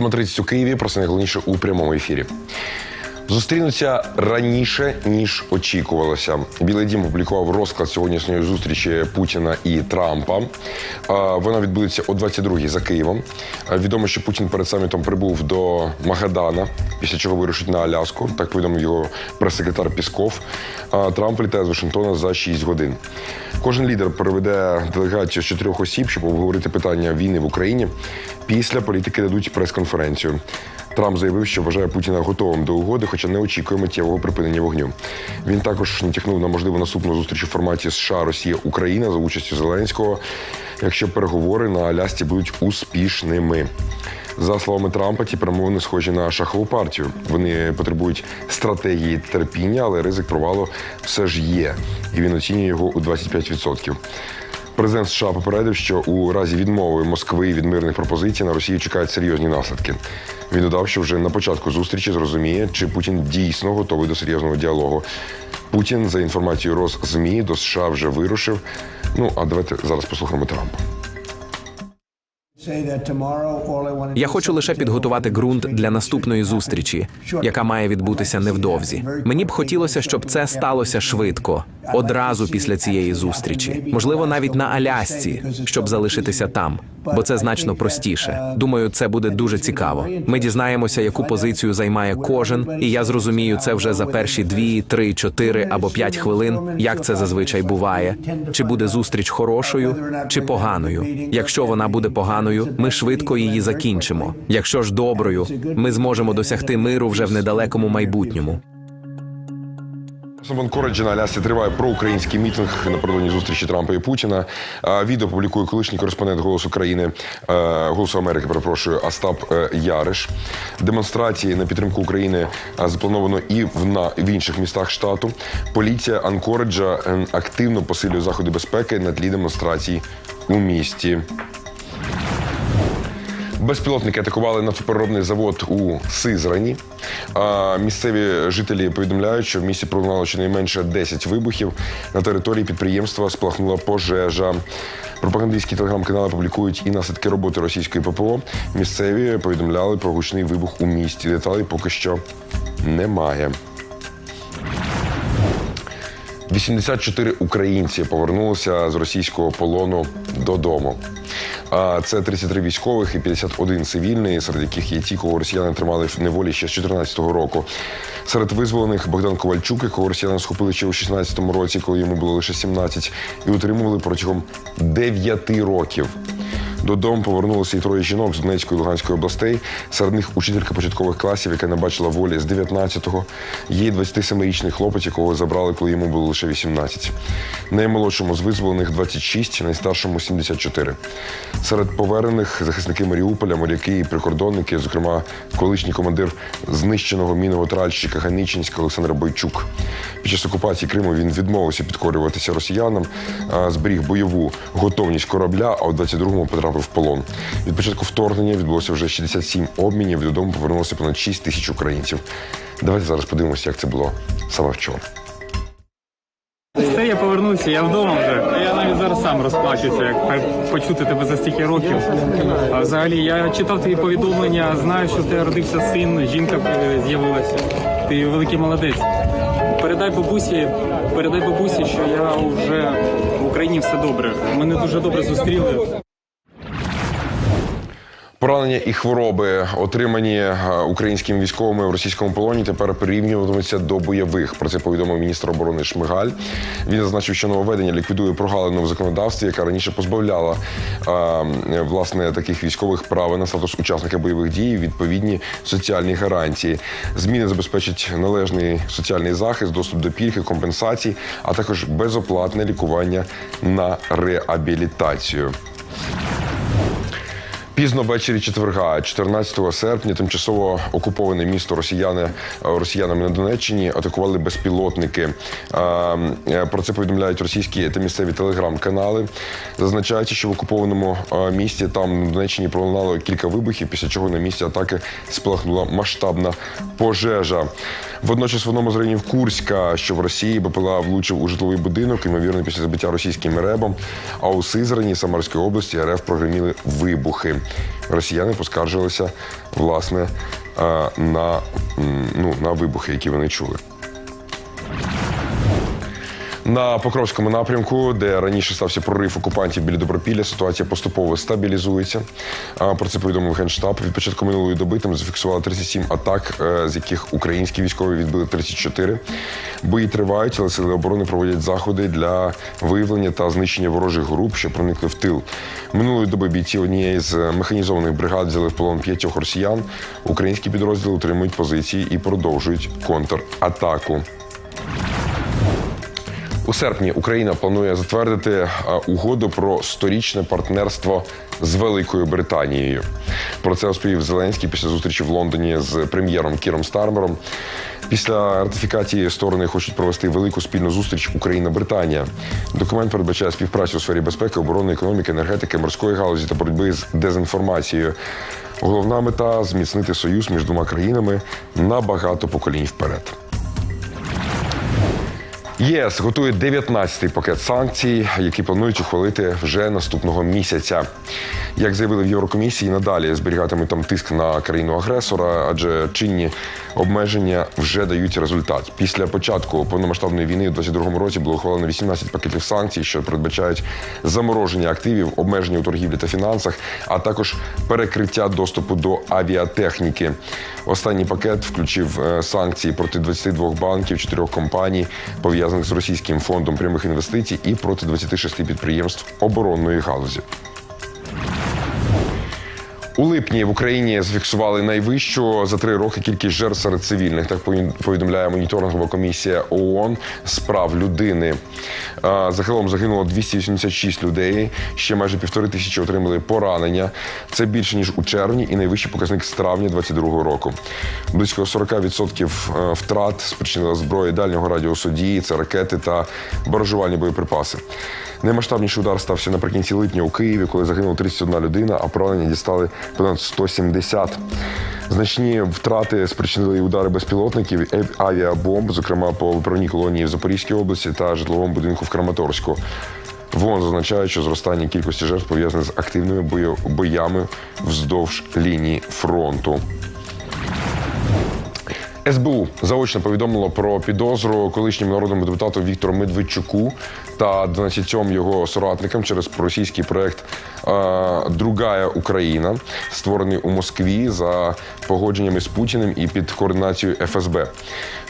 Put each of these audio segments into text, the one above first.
7.30 у Києві. Про це найголовніше у прямому ефірі. Зустрінуться раніше ніж очікувалося. Білий дім опублікував розклад сьогоднішньої зустрічі Путіна і Трампа. Вона відбудеться о 22-й за Києвом. Відомо, що Путін перед самітом прибув до Магадана, після чого вирушить на Аляску. Так повідомив його прес-секретар Пісков. Трамп літає з Вашингтона за 6 годин. Кожен лідер проведе делегацію з чотирьох осіб, щоб обговорити питання війни в Україні. Після політики дадуть прес-конференцію. Трамп заявив, що вважає Путіна готовим до угоди, хоча не очікує миттєвого припинення вогню. Він також натякнув на можливу наступну зустріч у форматі США, Росія, Україна за участю Зеленського, якщо переговори на Алясці будуть успішними. За словами Трампа, ті перемовини схожі на шахову партію. Вони потребують стратегії терпіння, але ризик провалу все ж є, і він оцінює його у 25%. Президент США попередив, що у разі відмови Москви від мирних пропозицій на Росію чекають серйозні наслідки. Він додав, що вже на початку зустрічі зрозуміє, чи Путін дійсно готовий до серйозного діалогу. Путін, за інформацією Росзмі, до США вже вирушив. Ну а давайте зараз послухаємо Трампа. Я хочу лише підготувати ґрунт для наступної зустрічі, яка має відбутися невдовзі. Мені б хотілося, щоб це сталося швидко, одразу після цієї зустрічі, можливо, навіть на Алясці, щоб залишитися там, бо це значно простіше. Думаю, це буде дуже цікаво. Ми дізнаємося, яку позицію займає кожен, і я зрозумію це вже за перші дві, три, чотири або п'ять хвилин, як це зазвичай буває. Чи буде зустріч хорошою, чи поганою? Якщо вона буде поганою, ми швидко її закінчимо. Якщо ж доброю, ми зможемо досягти миру вже в недалекому майбутньому. В Анкориджі на Алясці триває проукраїнський мітинг напередодні зустрічі Трампа і Путіна. Відео публікує колишній кореспондент Голосу країни Голосу Америки. Перепрошую Остап е, Яриш. Демонстрації на підтримку України заплановано і в на в інших містах штату. Поліція Анкориджа е, активно посилює заходи безпеки на тлі демонстрацій у місті. Безпілотники атакували нафтопереробний завод у Сизрані. А місцеві жителі повідомляють, що в місті пролунало щонайменше 10 вибухів. На території підприємства спалахнула пожежа. Пропагандистські телеграм-канали публікують і наслідки роботи російської ППО. Місцеві повідомляли про гучний вибух у місті. Деталей поки що немає. 84 українці повернулися з російського полону додому. Це 33 військових і 51 цивільний, серед яких є ті, кого росіяни тримали в неволі ще з 2014 року. Серед визволених Богдан Ковальчук, якого росіяни схопили ще у 16 році, коли йому було лише 17, і утримували протягом 9 років. Додому повернулося і троє жінок з Донецької і Луганської областей. Серед них учителька початкових класів, яка не бачила волі з 19-го. Є й 27-річний хлопець, якого забрали, коли йому було лише 18. Наймолодшому з визволених 26, найстаршому 74. Серед повернених захисники Маріуполя, моряки і прикордонники, зокрема, колишній командир знищеного мінного тральщика Ганичинська Олександр Бойчук. Під час окупації Криму він відмовився підкорюватися росіянам, зберіг бойову готовність корабля, а у 22-му потрапив в полон. Від початку вторгнення відбулося вже 67 обмінів. Додому повернулося понад 6 тисяч українців. Давайте зараз подивимося, як це було саме вчора. Все, я повернувся, я вдома вже. Я навіть зараз сам розплачуся, як почути тебе за стільки років. А взагалі я читав твої повідомлення, знаю, що тебе родився син, жінка е, з'явилася. Ти великий молодець. Передай бабусі, передай бабусі, що я вже в Україні все добре. Мене дуже добре зустріли. Поранення і хвороби, отримані е, українськими військовими в російському полоні, тепер порівнюватимуться до бойових. Про це повідомив міністр оборони Шмигаль. Він зазначив, що нововведення ліквідує прогалину в законодавстві, яка раніше позбавляла е, власне таких військових права на статус учасника бойових дій, відповідні соціальні гарантії. Зміни забезпечать належний соціальний захист, доступ до пільги, компенсацій, а також безоплатне лікування на реабілітацію. Пізно ввечері четверга, 14 серпня, тимчасово окуповане місто росіяни е, росіянами на Донеччині атакували безпілотники. Е, е, Про це повідомляють російські та місцеві телеграм-канали. Зазначається, що в окупованому місті там на Донеччині пролунало кілька вибухів, після чого на місці атаки спалахнула масштабна пожежа. Водночас в одному з районів Курська, що в Росії БПЛА влучив у житловий будинок, ймовірно, після збиття російським ребом. А у Сизрані Самарської області РФ прогреміли вибухи. Росіяни поскаржилися власне е, на, ну, на вибухи, які вони чули. На Покровському напрямку, де раніше стався прорив окупантів біля Добропілля, ситуація поступово стабілізується. Про це повідомив Генштаб. Від початку минулої доби там зафіксували 37 атак, е, з яких українські військові відбили 34. Бої тривають, але сили оборони проводять заходи для виявлення та знищення ворожих груп, що проникли в тил. Минулої доби бійці однієї з механізованих бригад взяли в полон п'ятьох росіян. Українські підрозділи утримують позиції і продовжують контратаку. У серпні Україна планує затвердити угоду про сторічне партнерство з Великою Британією. Про це розповів Зеленський після зустрічі в Лондоні з прем'єром Кіром Стармером. Після ратифікації сторони хочуть провести велику спільну зустріч Україна-Британія. Документ передбачає співпрацю у сфері безпеки, оборони, економіки, енергетики, морської галузі та боротьби з дезінформацією. Головна мета зміцнити союз між двома країнами на багато поколінь вперед. ЄС готує 19-й пакет санкцій, які планують ухвалити вже наступного місяця. Як заявили в Єврокомісії, надалі зберігатимуть там тиск на країну-агресора, адже чинні обмеження вже дають результат. Після початку повномасштабної війни у 2022 році було ухвалено 18 пакетів санкцій, що передбачають замороження активів, обмеження у торгівлі та фінансах, а також перекриття доступу до авіатехніки. Останній пакет включив е, санкції проти 22 банків, 4 компаній, пов'язаних з російським фондом прямих інвестицій, і проти 26 підприємств оборонної галузі. У липні в Україні зафіксували найвищу за три роки кількість жертв серед цивільних. Так повідомляє моніторингова комісія ООН з прав людини. Загалом загинуло 286 людей. Ще майже півтори тисячі отримали поранення. Це більше ніж у червні, і найвищий показник з травня 2022 року. Близько 40% е, втрат спричинила зброї дальнього радіусу дії, це ракети та баражувальні боєприпаси. Наймасштабніший удар стався наприкінці липня у Києві, коли загинула 31 людина, а поранення дістали понад 170. Значні втрати спричинили і удари безпілотників, авіабомб, зокрема по виправній колонії в Запорізькій області та житловому будинку в Краматорську. ВОН зазначає, що зростання кількості жертв пов'язане з активними боями вздовж лінії фронту. СБУ заочно повідомило про підозру колишньому народному депутату Віктору Медведчуку та 12 його соратникам через проросійський проект е, Другая Україна, створений у Москві за погодженнями з Путіним і під координацією ФСБ.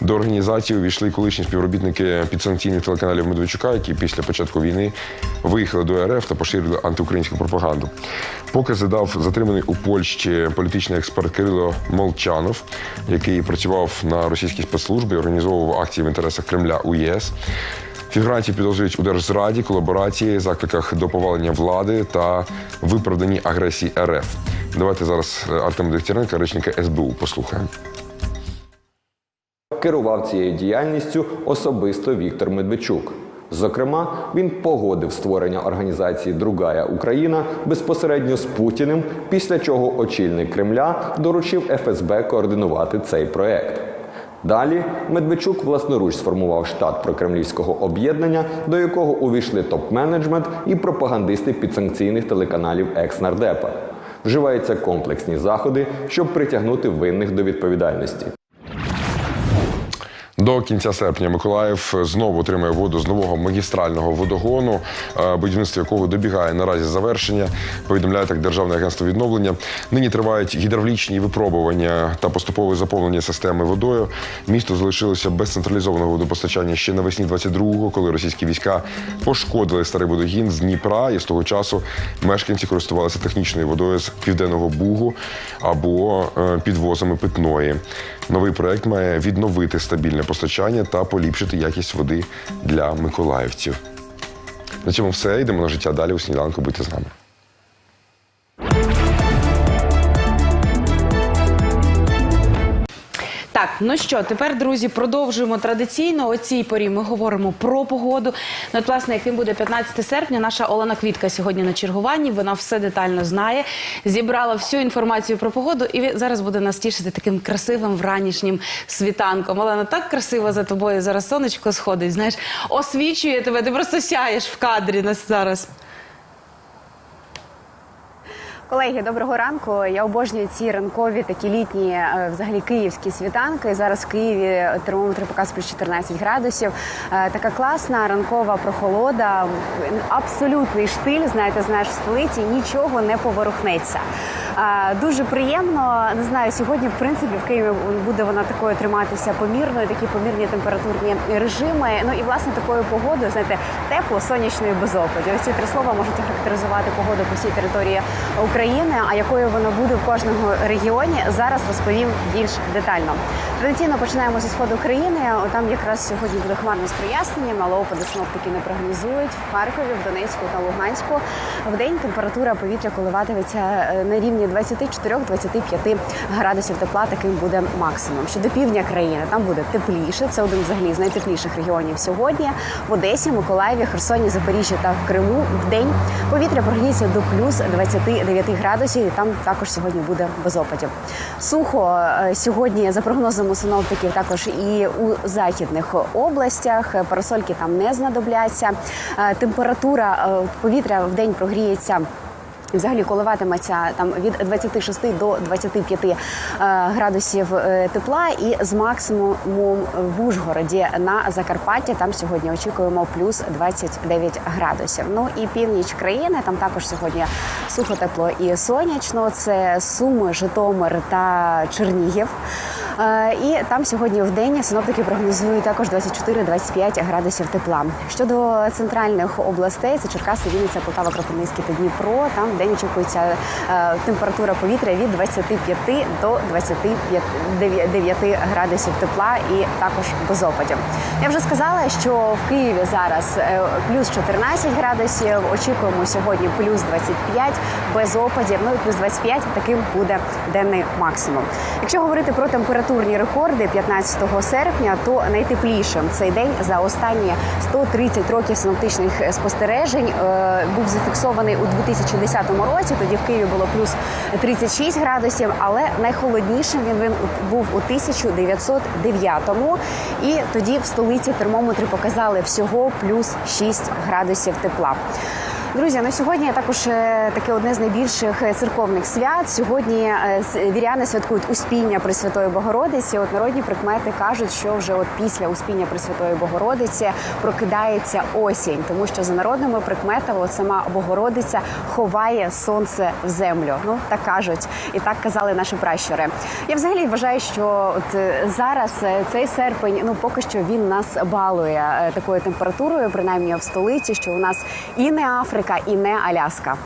До організації увійшли колишні співробітники підсанкційних телеканалів Медведчука, які після початку війни виїхали до РФ та поширювали антиукраїнську пропаганду. Покази дав затриманий у Польщі політичний експерт Кирило Молчанов, який працював на російській спецслужбі, організовував акції в інтересах Кремля у єС. Фігурантів підозрюють у держзраді, колаборації, закликах до повалення влади та виправданні агресії РФ. Давайте зараз е, Артема Дегтяренка, речника СБУ, послухаємо. Керував цією діяльністю особисто Віктор Медведчук. Зокрема, він погодив створення організації Другая Україна безпосередньо з Путіним, після чого очільник Кремля доручив ФСБ координувати цей проект. Далі Медведчук власноруч сформував штат прокремлівського об'єднання, до якого увійшли топ-менеджмент і пропагандисти підсанкційних телеканалів Екснардепа. Вживаються комплексні заходи, щоб притягнути винних до відповідальності. До кінця серпня Миколаїв знову отримає воду з нового магістрального водогону, е, будівництво якого добігає наразі завершення. Повідомляє так Державне агентство відновлення. Нині тривають гідравлічні випробування та поступове заповнення системи водою. Місто залишилося без централізованого водопостачання ще навесні 22-го, коли російські війська пошкодили старий водогін з Дніпра, і з того часу мешканці користувалися технічною водою з південного бугу або е, підвозами питної. Новий проект має відновити стабільне постачання та поліпшити якість води для миколаївців. На цьому все. Йдемо на життя далі у сніданку. Будьте з нами. Так, ну що, тепер, друзі, продовжуємо традиційно. О цій порі ми говоримо про погоду. Ну, от, власне, яким буде 15 серпня, наша Олена Квітка сьогодні на чергуванні. Вона все детально знає, зібрала всю інформацію про погоду і зараз буде нас тішити таким красивим вранішнім світанком. Олена, так красиво за тобою зараз сонечко сходить. Знаєш, освічує тебе. Ти просто сяєш в кадрі нас зараз. Колеги, доброго ранку. Я обожнюю ці ранкові такі літні, е, взагалі київські світанки. Зараз в Києві термометр показує плюс 14 градусів. Е, Така класна ранкова прохолода, абсолютний штиль. Знаєте, знаєш, в столиці нічого не поворухнеться. Е, Дуже приємно. Не знаю, сьогодні, в принципі, в Києві буде вона такою триматися помірною, такі помірні температурні режими. Ну і власне такою погодою, знаєте, тепло, сонячно і без. Ось ці три слова можуть характеризувати погоду по всій території України. А якою вона буде в кожному регіоні, зараз розповім більш детально. Традиційно починаємо зі сходу країни. Там якраз сьогодні буде хмарно з проясненням, але опади синоптики не прогнозують. В Харкові, в Донецьку та Луганську в день температура повітря коливатиметься е, на рівні 24-25 градусів тепла. Таким буде максимум. Щодо півдня країни, там буде тепліше. Це один взагалі з найтепліших регіонів сьогодні. В Одесі, Миколаєві, Херсоні, Запоріжжі та в Криму в день повітря прогріється до плюс 29 градусів. І там також сьогодні буде без опадів. Сухо е, сьогодні за прогнозами синоптиків також і у західних областях. Парасольки там не знадобляться. Е, Температура е, повітря в день прогріється. Взагалі коливатиметься там від 26 до 25 е, градусів е, тепла, і з максимумом в Ужгороді на Закарпатті там сьогодні очікуємо плюс 29 градусів. Ну і північ країни там також сьогодні сухо тепло і сонячно. Це Суми, Житомир та Чернігів. Е, І там сьогодні в день синоптики прогнозують також 24-25 градусів тепла. Щодо центральних областей, це Черкаси, Вінниця, Полтава, Кропивницький та Дніпро. Там в день очікується е, температура повітря від 25 до 29 градусів тепла і також без опадів. Я вже сказала, що в Києві зараз е, плюс 14 градусів. Очікуємо сьогодні плюс 25 без опадів. Ну і плюс 25 таким буде денний максимум. Якщо говорити про температурні рекорди 15 серпня, то найтеплішим цей день за останні 130 років синоптичних спостережень е, був зафіксований у 2010 році. Тоді в Києві було плюс 36 градусів, але найхолоднішим він, був у 1909-му. І тоді в столиці термометри показали всього плюс 6 градусів тепла. Друзі, ну сьогодні також е, таке одне з найбільших е, церковних свят. Сьогодні е, віряни святкують Успіння Пресвятої Богородиці. От народні прикмети кажуть, що вже от після Успіння Пресвятої Богородиці прокидається осінь, тому що за народними прикметами от сама Богородиця ховає сонце в землю. Ну так кажуть, і так казали наші пращури. Я взагалі вважаю, що от зараз цей серпень, ну поки що він нас балує такою температурою, принаймні в столиці, що у нас і не Африка, і не Аляска.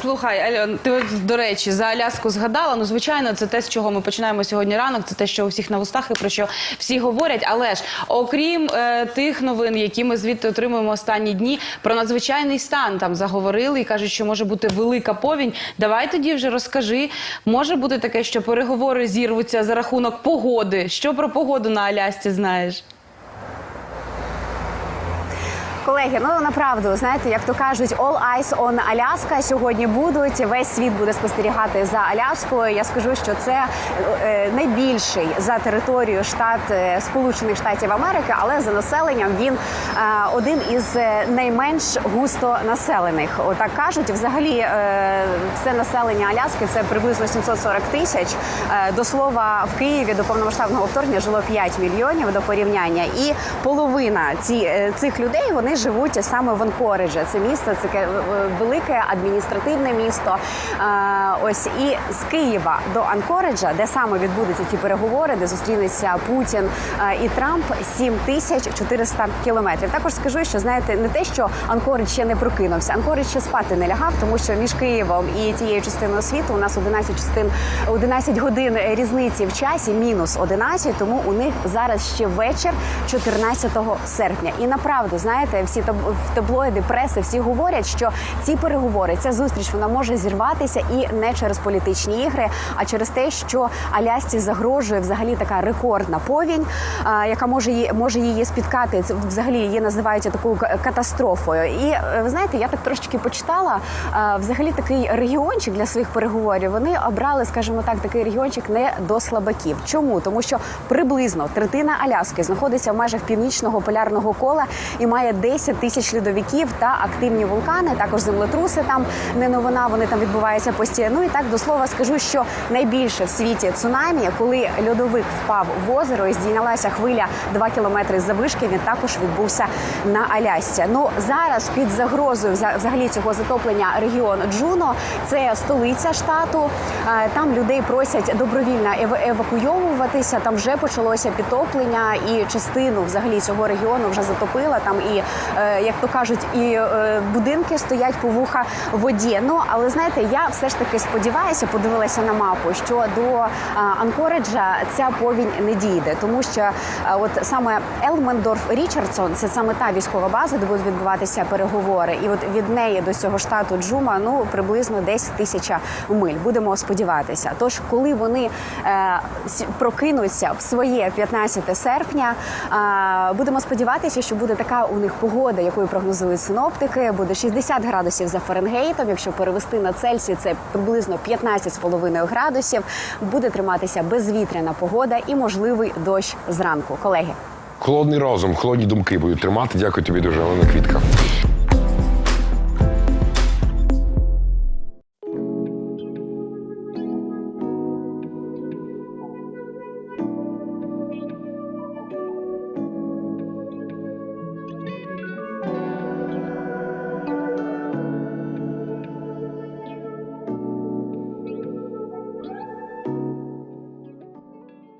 Слухай, Альон, ти до речі, за Аляску згадала. Ну, звичайно, це те, з чого ми починаємо сьогодні ранок. Це те, що у всіх на вустах і про що всі говорять. Але ж, окрім е, тих новин, які ми звідти отримуємо останні дні, про надзвичайний стан там заговорили і кажуть, що може бути велика повінь. Давай тоді вже розкажи. Може бути таке, що переговори зірвуться за рахунок погоди. Що про погоду на Алясці знаєш? Колеги, ну направду, знаєте, як то кажуть, all eyes on Аляска сьогодні будуть. Весь світ буде спостерігати за Аляскою. Я скажу, що це е, найбільший за територію штат е, Сполучених Штатів Америки, але за населенням він е, один із найменш густо населених. Отак кажуть. Взагалі, все населення Аляски це приблизно 740 тисяч. До слова, в Києві до повномасштабного вторгнення жило 5 мільйонів до порівняння, і половина ці, цих людей вони живуть саме в Анкориджі. Це місто, це е, велике адміністративне місто. Е, Ось і з Києва до Анкориджа, де саме відбудуться ці переговори, де зустрінеться Путін е, і Трамп, 7400 кілометрів. Також скажу, що знаєте, не те, що Анкоридж ще не прокинувся. Анкоридж ще спати не лягав, тому що між Києвом і тією частиною світу у нас 11 частин 11 годин різниці в часі, мінус 11, Тому у них зараз ще вечір 14 серпня. І направду знаєте, всі таб- в таблоїди, преси всі говорять, що ці переговори, ця зустріч вона може зірватися і не через політичні ігри, а через те, що Алясці загрожує взагалі така рекордна повінь, яка може її може її спіткати. Взагалі її називають такою катастрофою. І е, ви знаєте, я так трошечки почитала. Взагалі такий регіончик для своїх переговорів. Вони обрали, скажімо так, такий регіончик не до слабаків. Чому? Тому що приблизно третина Аляски знаходиться в межах північного полярного кола і має 10 тисяч льодовиків та активні вулкани. Також землетруси там не новина. Вони там відбуваються постійно. Ну і так до слова скажу, що найбільше в світі цунамі, коли льодовик впав в озеро і здійнялася хвиля 2 кілометри завишки. Він також відбувся на Алясці. Ну зараз під загрозою вза- взагалі цього затоплення регіон Джуно. Це столиця штату. Там людей просять добровільно ев- евакуйовуватися. Там вже почалося підтоплення, і частину взагалі цього регіону вже затопила. Там і як то кажуть, і е, будинки стоять по вуха воді. Ну але знаєте, я все ж таки сподіваюся, подивилася на мапу, що до е, Анкореджа ця повінь не дійде, тому що е, от саме Елмендорф Річардсон це саме та військова база, де будуть відбуватися переговори. І от від неї до цього штату Джума ну приблизно 10 тисяч миль. Будемо сподіватися. Тож, коли вони е, прокинуться в своє 15 серпня, е, будемо сподіватися, що буде така у них погода, якою прогнозують синоптики. Буде 60 градусів за Фаренгейтом. Якщо перевести на Цельсій, це приблизно 15,5 градусів. Буде триматися безвітряна погода і можливий дощ зранку. Колеги. Холодний розум, холодні думки будуть тримати. Дякую тобі дуже, Олена Квітка.